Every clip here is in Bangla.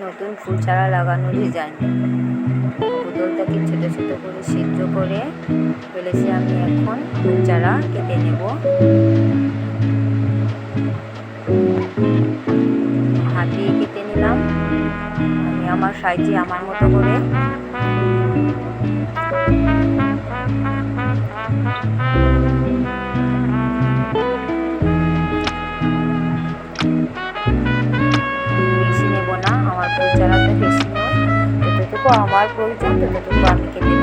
নতুন ফুল চারা লাগানো ডিজাইন বোতলটাকে ছোটো ছোটো করে সিদ্ধ করে ফেলেছি আমি এখন। ফুল চারা কেটে নেব। হাত কেটে নিলাম। আমি আমার সাইজে আমার মতো করে। বেশি যতটুকু আমার প্রয়োজন ততটুকু আমি কেটে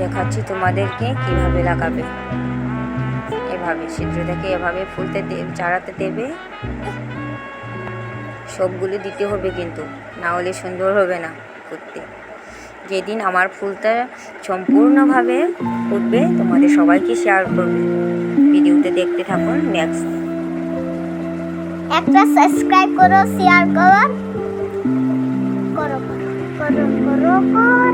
দেখাচ্ছি তোমাদেরকে কীভাবে লাগাবে। এভাবে ছিদ্রটাকে এভাবে ফুলতে চারাতে দেবে। সবগুলো দিতে হবে কিন্তু, না হলে সুন্দর হবে না ফুটতে যেদিন আমার ফুলটা সম্পূর্ণভাবে ফুটবে, তোমাদের সবাইকে শেয়ার করবে। ভিডিওতে দেখতে থাকুন নেক্সট একটা সাবস্ক্রাইব করো শেয়ার করো করো করো করো করো।